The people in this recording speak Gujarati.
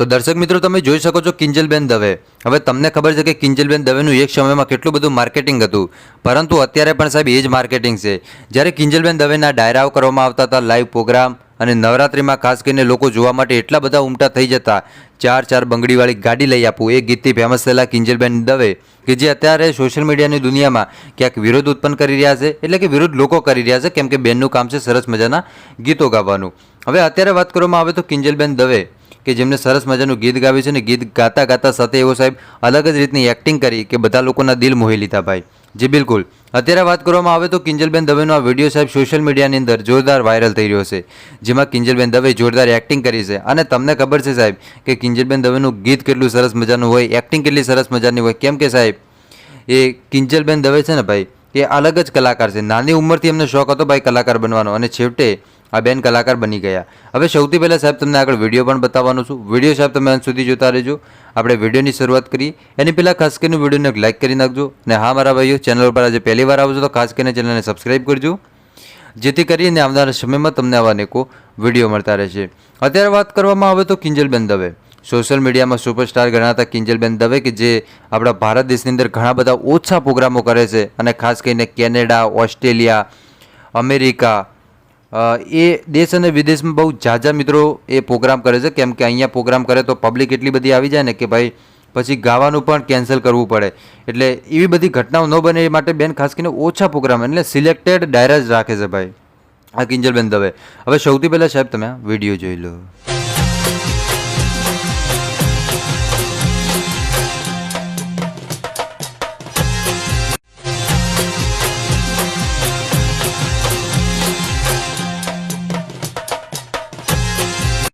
તો દર્શક મિત્રો, તમે જોઈ શકો છો કિંજલબેન દવે. હવે તમને ખબર છે કે કિંજલબેન દવેનું એક સમયમાં કેટલું બધું માર્કેટિંગ હતું. પરંતુ અત્યારે પણ સાહેબ એ જ માર્કેટિંગ છે. જ્યારે કિંજલબેન દવેના ડાયરાઓ કરવામાં આવતા હતા, લાઈવ પ્રોગ્રામ અને નવરાત્રિમાં ખાસ કરીને લોકો જોવા માટે એટલા બધા ઉમટા થઈ જતા, ચાર ચાર બંગડીવાળી ગાડી લઈ આપું. એ ગીતથી ફેમસ થયેલા કિંજલબેન દવે કે જે અત્યારે સોશિયલ મીડિયાની દુનિયામાં ક્યાંક વિરોધ ઉત્પન્ન કરી રહ્યા છે, એટલે કે વિરોધ લોકો કરી રહ્યા છે, કેમ કે બેનનું કામ છે સરસ મજાના ગીતો ગાવાનું. હવે અત્યારે વાત કરવામાં આવે તો કિંજલબેન દવે કે જેમને સરસ મજાનું ગીત ગાવ્યું છે ને ગીત ગાતા ગાતા સાથે એવો સાહેબ અલગ જ રીતની એક્ટિંગ કરી કે બધા લોકોના દિલ મોહી લીધા ભાઈ. જી બિલકુલ. અત્યારે વાત કરવામાં આવે તો કિંજલબેન દવેનો આ વીડિયો સાહેબ સોશિયલ મીડિયાની અંદર જોરદાર વાયરલ થઈ રહ્યો છે. જેમાં કિંજલબેન દવે જોરદાર એક્ટિંગ કરી છે. અને તમને ખબર છે સાહેબ કે કિંજલબેન દવેનું ગીત કેટલું સરસ મજાનું હોય એક્ટિંગ કેટલી સરસ મજાની હોય, કેમ કે સાહેબ, એ કિંજલબેન દવે છે ને ભાઈ, એ અલગ જ કલાકાર છે. નાની ઉંમરથી એમને શોખ હતો ભાઈ કલાકાર બનવાનો. અને છેવટે આ બેન કલાકાર બની ગયા. હવે સૌથી પહેલાં સાહેબ તમને આગળ વીડિયો પણ બતાવવાનો છું. વીડિયો સાહેબ તમે અંત સુધી જોતા રહેજો. આપણે વિડીયોની શરૂઆત કરી એની પહેલાં ખાસ કરીને વિડીયોને લાઇક કરી નાખજો. અને હા, મારા ભાઈઓ ચેનલ પર આજે પહેલી વાર આવજો તો ખાસ કરીને ચેનલને સબસ્ક્રાઈબ કરજો. જેથી કરીને આવનારા સમયમાં તમને આવા અનેકો વીડિયો મળતા રહેશે. અત્યારે વાત કરવામાં આવે તો કિંજલબેન દવે. સોશિયલ મીડિયામાં સુપરસ્ટાર ગણાતા કિંજલબેન દવે કે જે આપણા ભારત દેશની અંદર ઘણા બધા ઓછા પ્રોગ્રામો કરે છે. અને ખાસ કરીને કેનેડા, ઓસ્ટ્રેલિયા, અમેરિકા એ દેશ અને વિદેશમાં બહુ ઝાઝા મિત્રો એ પ્રોગ્રામ કરે છે. કેમ કે અહીંયા પ્રોગ્રામ કરે તો પબ્લિક એટલી બધી આવી જાય ને કે ભાઈ પછી ગાવાનું પણ કેન્સલ કરવું પડે. એટલે એવી બધી ઘટનાઓ ન બને એ માટે બેન ખાસ કરીને ઓછા પ્રોગ્રામ એટલે સિલેક્ટેડ ડાયરા જ રાખે છે ભાઈ. આ કિંજલબેન દવે. હવે સૌથી પહેલાં સાહેબ તમે વીડિયો જોઈ લો.